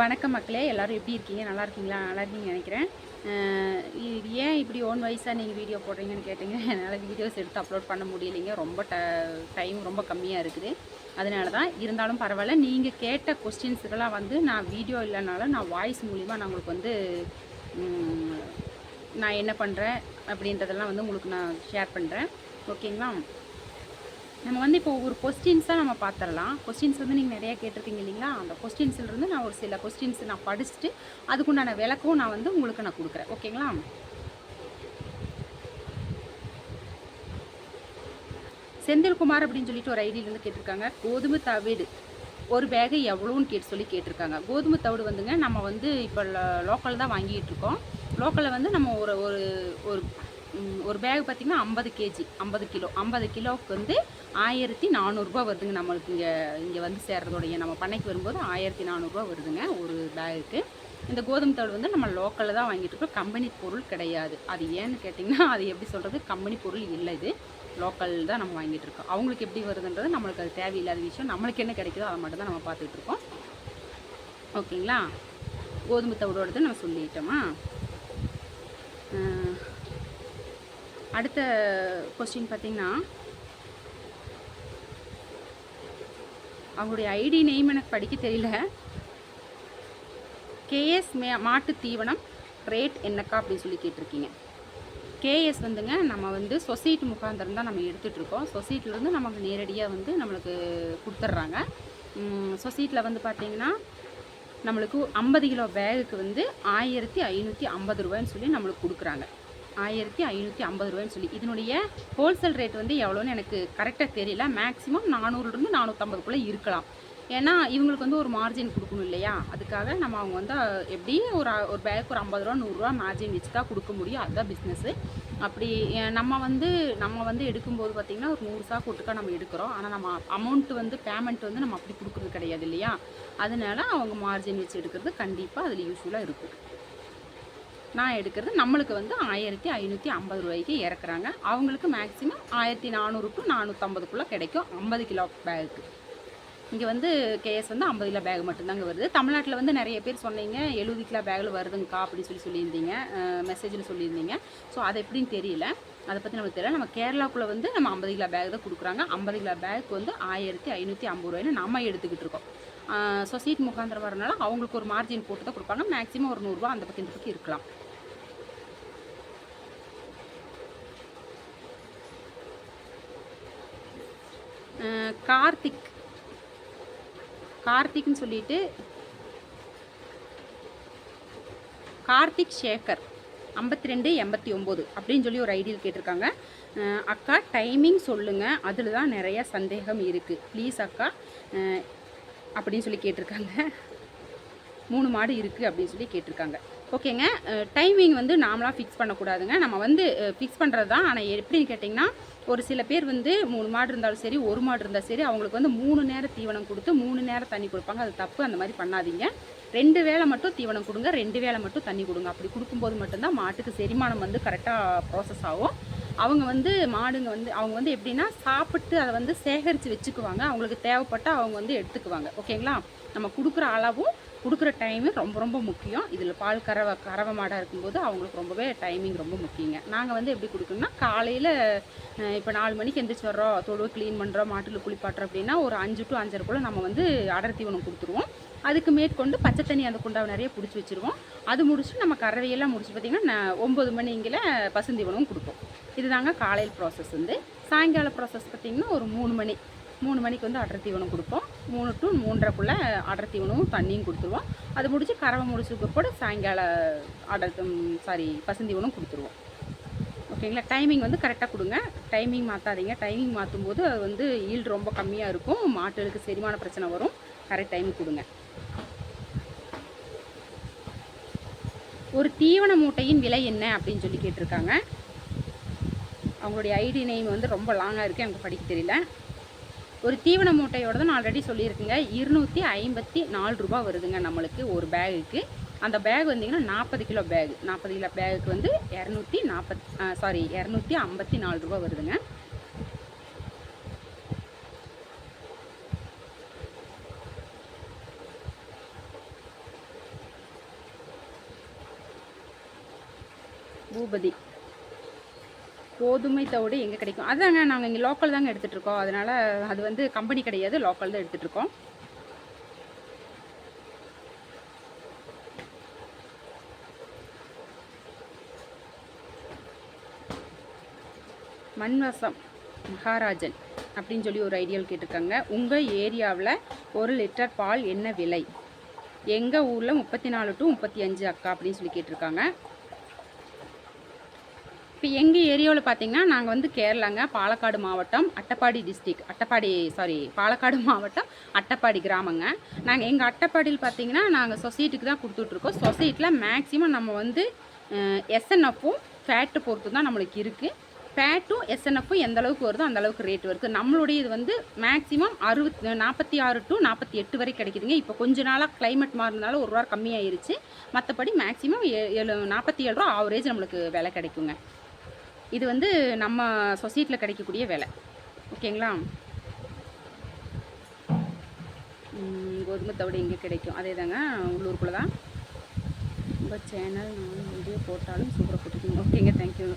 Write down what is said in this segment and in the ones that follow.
வணக்கம் மக்களே எல்லோரும் எப்படி இருக்கீங்க? நல்லா இருக்கீங்களா? நல்லா இருக்கீங்கன்னு நினைக்கிறேன். இது ஏன் இப்படி ஓன் வயசாக நீங்கள் வீடியோ போடுறீங்கன்னு கேட்டிங்க. என்னால் வீடியோஸ் எடுத்து அப்லோட் பண்ண முடியலைங்க. ரொம்ப ட டைம் ரொம்ப கம்மியாக இருக்குது. அதனால தான் இருந்தாலும் பரவாயில்ல. நீங்கள் கேட்ட கொஸ்டின்ஸுக்கெல்லாம் வந்து நான் வீடியோ இல்லைனாலும் நான் வாய்ஸ் மூலிமா நான் உங்களுக்கு வந்து நான் என்ன பண்ணுறேன் அப்படின்றதெல்லாம் வந்து உங்களுக்கு நான் ஷேர் பண்ணுறேன் ஓகேங்களா நம்ம வந்து இப்போ ஒரு கொஸ்டின்ஸாக நம்ம பார்த்துடலாம் கொஸ்டின்ஸ் வந்து நீங்கள் நிறையா கேட்டிருக்கீங்க இல்லைங்களா? அந்த கொஸ்டின்ஸ்லேருந்து நான் ஒரு சில கொஸ்டின்ஸ் நான் படிச்சுட்டு அதுக்குண்டான விளக்கம் நான் வந்து உங்களுக்கு நான் கொடுக்குறேன். ஓகேங்களா? செந்தில்குமார் அப்படின்னு சொல்லிட்டு ஒரு ஐடியிலேருந்து கேட்டிருக்காங்க. கோதுமை தவிடு ஒரு பேகு எவ்வளோன்னு கேட்டு சொல்லி கேட்டிருக்காங்க. கோதுமை தவிடு வந்துங்க நம்ம வந்து இப்போ லோக்கல் தான் வாங்கிட்டு இருக்கோம். லோக்கலில் வந்து நம்ம ஒரு ஒரு ஒரு ஒரு பேக் பார்த்திங்கன்னா ஐம்பது கேஜி ஐம்பது கிலோ ஐம்பது கிலோவுக்கு வந்து ஆயிரத்தி நானூறுரூபா வருதுங்க நம்மளுக்கு இங்கே இங்கே வந்து சேர்றதோடைய. நம்ம பண்ணைக்கு வரும்போது ஆயிரத்தி நானூறுரூவா வருதுங்க ஒரு பேகுக்கு இந்த கோதுமை தவிடு வந்து நம்ம லோக்கலில் தான் வாங்கிட்டு இருக்கோம். கம்பெனி பொருள் கிடையாது. அது ஏன்னு கேட்டிங்கன்னா அது எப்படி சொல்கிறது கம்பெனி பொருள் இல்லை இது. லோக்கல் தான் நம்ம வாங்கிட்டு இருக்கோம். அவங்களுக்கு எப்படி வருதுன்றது நம்மளுக்கு அது தேவையில்லாத விஷயம். நம்மளுக்கு என்ன கிடைக்குதோ அதை மட்டும் தான் நம்ம பார்த்துட்டு இருக்கோம். ஓகேங்களா? கோதுமை தவிடோடது நம்ம சொல்லிட்டோமா? அடுத்த கொஸ்டின் பார்த்தீங்கன்னா அவங்களுடைய ஐடி நேம் எனக்கு படிக்க தெரியல. கேஎஸ் மே மாட்டு தீவனம் ரேட் என்னக்கா அப்படின்னு சொல்லி கேட்டிருக்கீங்க. கேஎஸ் வந்துங்க நம்ம வந்து சொசைட்டி முகாந்திரம் தான் நம்ம எடுத்துகிட்டு இருக்கோம். சொசைட்டிலேருந்து நமக்கு நேரடியாக வந்து நம்மளுக்கு கொடுத்துட்றாங்க. சொசைட்டியில் வந்து பார்த்தீங்கன்னா நம்மளுக்கு ஐம்பது கிலோ பேகுக்கு வந்து ஆயிரத்தி ஐநூற்றி ஐம்பது ரூபாய்ன்னு சொல்லி நம்மளுக்கு கொடுக்குறாங்க. ஆயிரத்தி ஐநூற்றி ஐம்பது ரூபாய்ன்னு சொல்லி. இதனுடைய ஹோல்சேல் ரேட் வந்து எவ்வளோன்னு எனக்கு கரெக்டாக தெரியல. மேக்ஸிமம் நானூறுலேருந்து நானூற்றம்பதுக்குள்ளே இருக்கலாம். ஏன்னா இவங்களுக்கு வந்து ஒரு மார்ஜின் கொடுக்கணும் இல்லையா? அதுக்காக நம்ம அவங்க வந்து எப்படியும் ஒரு ஒரு பேக் ஒரு ஐம்பது ரூபா நூறுரூவா மார்ஜின் வச்சு தான் கொடுக்க முடியும். அதுதான் பிஸ்னஸ்ஸு அப்படி நம்ம வந்து நம்ம வந்து எடுக்கும்போது பார்த்திங்கன்னா ஒரு நூறு சா கொட்டுக்கா நம்ம எடுக்கிறோம். ஆனால் நம்ம அமௌண்ட் வந்து பேமெண்ட் வந்து நம்ம அப்படி கொடுக்குறது கிடையாது இல்லையா? அதனால அவங்க மார்ஜின் வச்சு எடுக்கிறது கண்டிப்பாக அதில் யூஸ்ஃபுல்லாக இருக்கும். நான் எடுக்கிறது நம்மளுக்கு வந்து ஆயிரத்தி ஐநூற்றி ஐம்பது ரூபாய்க்கு இறக்குறாங்க. அவங்களுக்கு மேக்ஸிமம் ஆயிரத்தி நானூறு டு நானூற்றம்பதுக்குள்ளே கிடைக்கும் ஐம்பது கிலோ பேக்கு இங்கே வந்து கேஎஸ் வந்து ஐம்பது கிலோ பேக் மட்டும்தாங்க வருது. தமிழ்நாட்டில் வந்து நிறைய பேர் சொன்னீங்க எழுபது கிலோ பேக்கில் வருதுங்கக்கா அப்படின்னு சொல்லி சொல்லியிருந்தீங்க. மெசேஜில் சொல்லியிருந்தீங்க. ஸோ அது எப்படின்னு தெரியல. அதை பற்றி நமக்கு தெரியல. நம்ம கேரளாக்குள்ளே வந்து நம்ம ஐம்பது கிலோ பேக் தான் கொடுக்குறாங்க. ஐம்பது கிலோ பேக் வந்து ஆயிரத்தி ஐநூற்றி ஐம்பது ரூபாய்னு நம்ம எடுத்துக்கிட்டு இருக்கோம். ஸோ சீட் முகாந்திரம் வரனால அவங்களுக்கு ஒரு மார்ஜின் போட்டு தான் கொடுப்பாங்க. மேக்ஸிமம் ஒரு நூறுரூவா அந்த பக்கம் இந்த பக்கம் இருக்கலாம். கார்த்திக். கார்த்திக்னு சொல்லிட்டு கார்த்திக் சேகர் ஐம்பத்தி ரெண்டு எண்பத்தி ஒம்பது அப்படின்னு சொல்லி ஒரு ஐடியில் கேட்டிருக்காங்க. அக்கா டைமிங் சொல்லுங்கள் அதில் தான் நிறைய சந்தேகம் இருக்குது ப்ளீஸ் அக்கா அப்படின்னு சொல்லி கேட்டிருக்காங்க. மூணு மாடு இருக்குது அப்படின்னு சொல்லி கேட்டிருக்காங்க. ஓகேங்க. டைமிங் வந்து நாமளாக ஃபிக்ஸ் பண்ணக்கூடாதுங்க. நம்ம வந்து ஃபிக்ஸ் பண்ணுறது தான் ஆனால் எப்படின்னு கேட்டிங்கன்னா ஒரு சில பேர் வந்து மூணு மாடு இருந்தாலும் சரி ஒரு மாடு இருந்தாலும் சரி அவங்களுக்கு வந்து மூணு நேரம் தீவனம் கொடுத்து மூணு நேரம் தண்ணி கொடுப்பாங்க. அது தப்பு. அந்த மாதிரி பண்ணாதீங்க. ரெண்டு வேளை மட்டும் தீவனம் கொடுங்க. ரெண்டு வேளை மட்டும் தண்ணி கொடுங்க. அப்படி கொடுக்கும்போது மட்டும்தான் மாட்டுக்கு செரிமானம் வந்து கரெக்டாக ப்ராசஸ் ஆகும். அவங்க வந்து மாடுங்க வந்து அவங்க வந்து எப்படின்னா சாப்பிட்டு அதை வந்து சேகரித்து வச்சுக்குவாங்க. அவங்களுக்கு தேவைப்பட்டால் அவங்க வந்து எடுத்துக்குவாங்க. ஓகேங்களா? நம்ம கொடுக்குற அளவும் கொடுக்குற டைமு ரொம்ப ரொம்ப முக்கியம். இதில் பால் கறவை கறவை மாடாக இருக்கும்போது அவங்களுக்கு ரொம்பவே டைமிங் ரொம்ப முக்கியங்க. நாங்கள் வந்து எப்படி கொடுக்கணும்னா காலையில் இப்போ நாலு மணிக்கு எந்திரிச்சு வர்றோம் தொழுவை க்ளீன் பண்ணுறோம் மாட்டில் குளிப்பாட்டுறோம் அப்படின்னா ஒரு அஞ்சு டு அஞ்சரைக்குள்ளே நம்ம வந்து அடர் தீவனம் கொடுத்துருவோம். அதுக்கு மேற்கொண்டு பச்சை தண்ணி அந்த குண்டாவை நிறைய பிடிச்சி வச்சுருவோம். அது முடிச்சுட்டு நம்ம கறவையெல்லாம் முடிச்சு பார்த்திங்கன்னா ஒம்பது மணிங்கில் பசுந்தீவனமும் கொடுப்போம். இதுதாங்க காலையில் ப்ராசஸ் வந்து. சாயங்கால ப்ராசஸ் பார்த்திங்கன்னா ஒரு மூணு மணி. மூணு மணிக்கு வந்து அடர் தீவனம் கொடுப்போம். மூணு டு மூன்றரைக்குள்ளே அடர் தீவனமும் தண்ணியும் கொடுத்துருவோம். அது முடித்து கறவை முடிச்சதுக்கு கூட சாயங்கால அடர் சாரி பசுந்தீவனம் கொடுத்துருவோம். ஓகேங்களா? டைமிங் வந்து கரெக்டாக கொடுங்க. டைமிங் மாற்றாதீங்க டைமிங் மாற்றும் போது அது வந்து ஈல்டு ரொம்ப கம்மியாக இருக்கும். மாட்டுகளுக்கு செரிமான பிரச்சனை வரும். கரெக்ட் டைம் கொடுங்க. ஒரு தீவன மூட்டையின் விலை என்ன அப்படின்னு சொல்லி கேட்டிருக்காங்க. அவங்களுடைய ஐடி நேம் வந்து ரொம்ப லாங்காக இருக்குது எனக்கு படிக்க தெரியல. ஒரு தீவன மூட்டையோட தான் ஆல்ரெடி சொல்லியிருக்குங்க. இருநூற்றி ஐம்பத்தி நாலு ரூபா வருதுங்க நம்மளுக்கு ஒரு பேகுக்கு. அந்த பேக் வந்தீங்கன்னா நாற்பது கிலோ பேக். நாற்பது கிலோ பேகுக்கு வந்து இரநூத்தி நாற்பத் சாரி இரநூத்தி ஐம்பத்தி நாலு ரூபா வருதுங்க. பூபதி. கோதுமை தவிடு எங்கே கிடைக்கும்? அதாங்க நாங்கள் இங்கே லோக்கல் தாங்க எடுத்துகிட்ருக்கோம் அதனால் அது வந்து கம்பெனி கிடையாது. லோக்கல் தான் எடுத்துகிட்ருக்கோம் மண்வசம் மகாராஜன் அப்படின்னு சொல்லி ஒரு ஐடியால் கேட்டிருக்காங்க. உங்கள் ஏரியாவில் ஒரு லிட்டர் பால் என்ன விலை? எங்கள் ஊரில் முப்பத்தி நாலு டு முப்பத்தி அஞ்சு அக்கா அப்படின்னு சொல்லி கேட்டிருக்காங்க. இப்போ எங்கள் ஏரியாவில் பார்த்தீங்கன்னா நாங்கள் வந்து கேரளாங்க பாலக்காடு மாவட்டம் அட்டப்பாடி டிஸ்ட்ரிக் அட்டப்பாடி சாரி பாலக்காடு மாவட்டம் அட்டப்பாடி கிராமங்க. நாங்கள் எங்கள் அட்டப்பாடியில் பார்த்தீங்கன்னா நாங்கள் சொசைட்டிக்கு தான் கொடுத்துட்ருக்கோம். சொசைட்டியில் மேக்ஸிமம் நம்ம வந்து எஸ்என்எஃப்பும் ஃபேட்டு பொறுத்து தான் நம்மளுக்கு இருக்குது ஃபேட்டும் எஸ்என்எஃப்பும் எந்த அளவுக்கு வருதோ அந்த அளவுக்கு ரேட் வருது நம்மளுடைய இது வந்து மேக்ஸிமம் அறுபத் நாற்பத்தி ஆறு டு நாற்பத்தி எட்டு வரை கிடைக்குதுங்க. இப்போ கொஞ்ச நாளாக கிளைமேட் மாறினால ஒரு ரூபா கம்மியாயிருச்சு. மற்றபடி மேக்ஸிமம் ஏழு நாற்பத்தி ஏழு ரூபா ஆவரேஜ் நம்மளுக்கு விலை கிடைக்குங்க. இது வந்து நம்ம சொசைட்டியில் கிடைக்கக்கூடிய வேலை. ஓகேங்களா? கோதுமை தவிட எங்கே கிடைக்கும்? அதே தாங்க உள்ளூருக்குள்ளே தான் உங்கள் சேனல் நான் வீடியோ போட்டாலும் சூப்பராக போட்டுருக்கீங்க ஓகேங்க தேங்க்யூ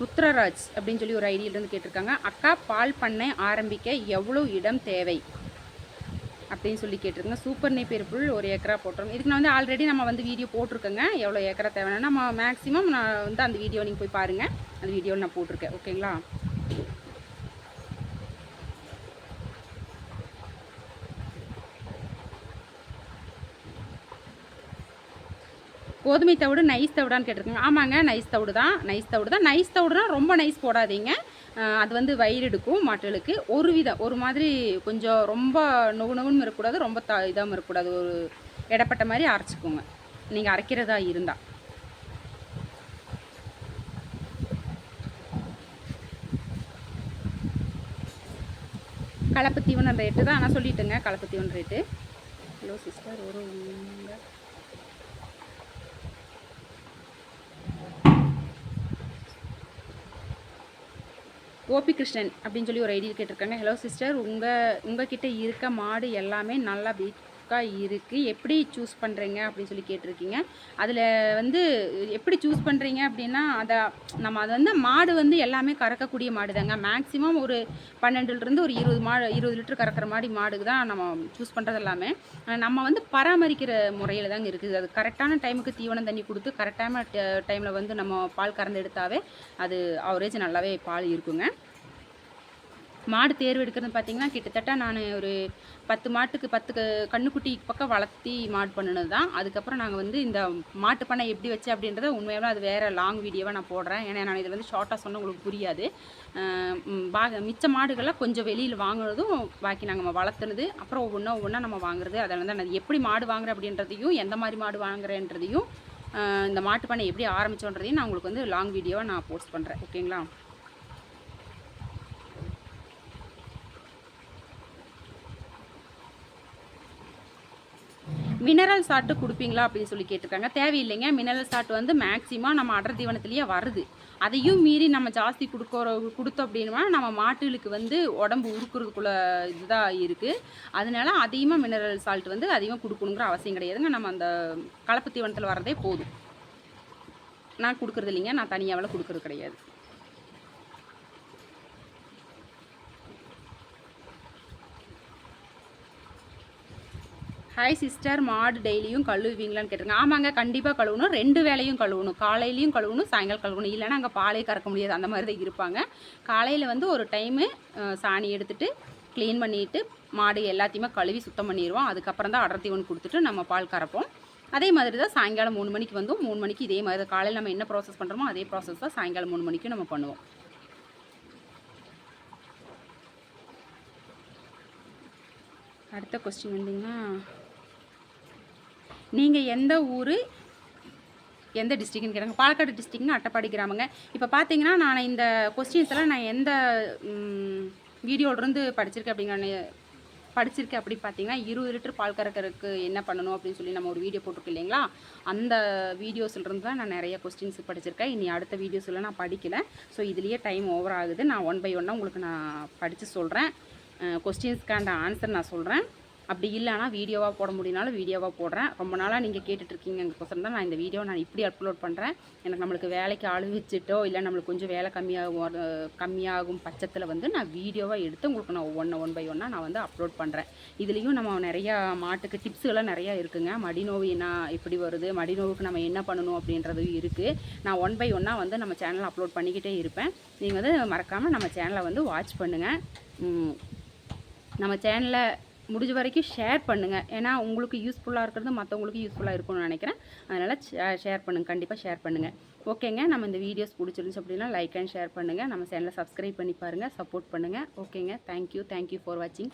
ருத்ரராஜ் அப்படின்னு சொல்லி ஒரு ஐடியிலேருந்து கேட்டிருக்காங்க. அக்கா பால் பண்ணை ஆரம்பிக்க எவ்வளோ இடம் தேவை? அப்படின்னு சொல்லி கேட்டிருக்காங்க சூப்பர் நெய் பெருப்புள் ஒரு ஏக்கரா போட்டுருங்க இதுக்கு நான் வந்து ஆல்ரெடி நம்ம வந்து வீடியோ போட்டிருக்கேங்க. எவ்வளோ ஏக்கரா தேவைன்னா நம்ம மேக்ஸிமம் நான் வந்து அந்த வீடியோ நீங்கள் போய் பாருங்கள் அந்த வீடியோவில் நான் போட்டிருக்கேன். ஓகேங்களா கோதுமை தவிடு நைஸ் தவிடான்னு கேட்டிருக்காங்க. ஆமாங்க நைஸ் தவிடு தான் நைஸ் தவிடு தான் நைஸ் தவிடுனா ரொம்ப நைஸ் போடாதீங்க. அது வந்து வயிறு எடுக்கும் மாட்டுகளுக்கு. ஒரு விதம் ஒரு மாதிரி கொஞ்சம் ரொம்ப நொகு நொகுன்னு இருக்கக்கூடாது ரொம்ப த இதாகவும் இருக்கக்கூடாது. ஒரு இடப்பட்ட மாதிரி அரைச்சிக்கோங்க. நீங்கள் அரைக்கிறதா இருந்தால் கலப்பு தீவனம் ரேட்டு தான். ஆனால் சொல்லிட்டுங்க கலப்பு தீவனம் ரேட்டு ஹலோ சிஸ்டர் ஒரு ஓபி கிருஷ்ணன் அப்படின்னு சொல்லி ஒரு ஐடி கேட்டிருக்காங்க. ஹலோ சிஸ்டர் உங்கள் உங்ககிட்ட இருக்க மாடு எல்லாமே நல்லா வீக்காக இருக்குது எப்படி சூஸ் பண்ணுறீங்க அப்படின்னு சொல்லி கேட்டிருக்கீங்க. அதில் வந்து எப்படி சூஸ் பண்ணுறீங்க அப்படின்னா அதை நம்ம அது வந்து மாடு வந்து எல்லாமே கறக்கக்கூடிய மாடு தாங்க மேக்ஸிமம் ஒரு பன்னெண்டுலேருந்து ஒரு இருபது மாடு இருபது லிட்டர் கறக்கிற மாதிரி மாடுக்கு தான் நம்ம சூஸ் பண்ணுறது எல்லாமே. நம்ம வந்து பராமரிக்கிற முறையில் தாங்க இருக்குது. அது கரெக்டான டைமுக்கு தீவனம் தண்ணி கொடுத்து கரெக்டான டைமில் வந்து நம்ம பால் கறந்து எடுத்தாவே அது அவரேஜ் நல்லாவே பால் இருக்குங்க. மாடு தேர்வு எடுக்கிறது பார்த்தீங்கன்னா கிட்டத்தட்ட நான் ஒரு பத்து மாட்டுக்கு பத்து கண்ணுக்குட்டி பக்கம் வளர்த்தி மாடு பண்ணினது தான். அதுக்கப்புறம் நாங்கள் வந்து இந்த மாட்டு பண்ணை எப்படி வச்சு அப்படின்றத உண்மையாக அது வேறு லாங் வீடியோவாக நான் போடுறேன். ஏன்னா நான் இதை வந்து ஷார்ட்டாக சொன்னால் உங்களுக்கு புரியாது. அஹ் பாக மிச்ச மாடுகள்லாம் கொஞ்சம் வெளியில் வாங்கினதும் பாக்கி நாங்கள் வளர்த்துனது அப்புறம் ஒவ்வொன்றா ஒவ்வொன்றா நம்ம வாங்குறது அதில் வந்து நான் எப்படி மாடு வாங்குறேன் அப்படின்றதையும் எந்த மாதிரி மாடு வாங்குறேன்றதையும் இந்த மாட்டு பண்ணை எப்படி ஆரம்பிச்சோன்றதையும் நான் உங்களுக்கு வந்து லாங் வீடியோவாக நான் போஸ்ட் பண்ணுறேன் ஓகேங்களா மினரல் சாட்டு கொடுப்பீங்களா அப்படின்னு சொல்லி கேட்டிருக்காங்க. தேவையில்லைங்க. மினரல் சாட்டு வந்து மேக்ஸிமம் நம்ம அடர் தீவனத்துலேயே வருது. அதையும் மீறி நம்ம ஜாஸ்தி கொடுக்குற கொடுத்தோம் அப்படின்னா நம்ம மாட்டுகளுக்கு வந்து உடம்பு உருக்குறதுக்குள்ள இதுதான் இருக்குது அதனால அதிகமாக மினரல் சால்ட் வந்து அதிகமாக கொடுக்கணுங்கிற அவசியம் கிடையாதுங்க. நம்ம அந்த கலப்பு தீவனத்தில் வரதே போதும். நான் கொடுக்குறது இல்லைங்க நான் தனியாவில் கொடுக்குறது கிடையாது. ஹாய் சிஸ்டர் மாடு டெய்லியும் கழுவுவீங்களான்னு கேட்டிருங்க ஆமாங்க கண்டிப்பாக கழுவணும். ரெண்டு வேலையும் கழுவணும். காலையிலையும் கழுவணும் சாயங்காலம் கழுவணும். இல்லைனா அங்கே பாலே கறக்க முடியாது. அந்த மாதிரி தான் இருப்பாங்க. காலையில் வந்து ஒரு டைமு சாணி எடுத்துகிட்டு க்ளீன் பண்ணிட்டு மாடு எல்லாத்தையுமே கழுவி சுத்தம் பண்ணிடுவோம் அதுக்கப்புறம் தான் அடர் தீவன் கொடுத்துட்டு நம்ம பால் கறப்போம். அதே மாதிரி தான் சாயங்காலம் மூணு மணிக்கு வந்து மூணு மணிக்கு இதே மாதிரி தான். காலையில் நம்ம என்ன ப்ராசஸ் பண்ணுறோமோ அதே ப்ராசஸ் தான் சாயங்காலம் மூணு மணிக்கும் நம்ம பண்ணுவோம். அடுத்த கொஸ்டின் வந்தீங்கன்னா நீங்கள் எந்த ஊர் எந்த டிஸ்ட்ரிக்ட்னு கேட்டாங்க பாலக்காடு டிஸ்ட்ரிக்ட்னு அட்டப்பாடி கிராமங்க. இப்போ பார்த்தீங்கன்னா நான் இந்த கொஸ்டின்ஸ் எல்லாம் நான் எந்த வீடியோலேருந்து படிச்சிருக்கேன் அப்படிங்கிற படிச்சிருக்கேன் அப்படி பார்த்தீங்கன்னா இருபது லிட்டர் பால் கறக்கறதுக்கு என்ன பண்ணணும் அப்படின்னு சொல்லி நம்ம ஒரு வீடியோ போட்டிருக்கோம் இல்லைங்களா? அந்த வீடியோஸ்லேருந்து தான் நான் நிறைய கொஸ்டின்ஸ் படிச்சிருக்கேன். இனி அடுத்த வீடியோஸில் நான் படிக்கலை. ஸோ இதுலேயே டைம் ஓவர் ஆகுது. நான் ஒன் பை ஒன்னாக உங்களுக்கு நான் படித்து சொல்கிறேன் கொஸ்டின்ஸ்க்கான ஆன்சர் நான் சொல்கிறேன் அப்படி இல்லைனா வீடியோவாக போட முடியினாலும் வீடியோவாக போடுறேன். ரொம்ப நாளாக நீங்கள் கேட்டுட்ருக்கீங்கக்கோசரம் தான் நான் இந்த வீடியோ நான் இப்படி அப்லோட் பண்ணுறேன் எனக்கு நம்மளுக்கு வேலைக்கு அழுவிச்சிட்டோ இல்லை நம்மளுக்கு கொஞ்சம் வேலை கம்மியாகும் கம்மியாகும் பட்சத்தில் வந்து நான் வீடியோவாக எடுத்து உங்களுக்கு நான் ஒன்று ஒன் பை ஒன்னாக நான் வந்து அப்லோட் பண்ணுறேன் இதுலேயும் நம்ம நிறையா மாட்டுக்கு டிப்ஸுகள்லாம் நிறையா இருக்குங்க. மடிநோவு என்ன எப்படி வருது மடிநோவுக்கு நம்ம என்ன பண்ணணும் அப்படின்றது இருக்குது நான் ஒன் பை ஒன்னாக வந்து நம்ம சேனலில் அப்லோட் பண்ணிக்கிட்டே இருப்பேன். நீங்கள் வந்து மறக்காமல் நம்ம சேனலை வந்து வாட்ச் பண்ணுங்கள் நம்ம சேனலை முடிஞ்ச வரைக்கும் ஷேர் பண்ணுங்கள் ஏன்னா உங்களுக்கு யூஸ்ஃபுல்லாக இருக்கிறது மற்றவங்களுக்கு யூஸ்ஃபுல்லாக இருக்கும்னு நினைக்கிறேன். அதனால் ஷேர் பண்ணுங்கள் கண்டிப்பாக ஷேர் பண்ணுங்கள் ஓகேங்க நம்ம இந்த வீடியோஸ் பிடிச்சிருந்துச்சு அப்படின்னா லைக் அண்ட் ஷேர் பண்ணுங்கள் நம்ம சேனலை சப்ஸ்கிரைப் பண்ணி பாருங்கள் சப்போர்ட் பண்ணுங்கள் ஓகேங்க தேங்க்யூ தேங்க்யூ ஃபார் வாட்சிங்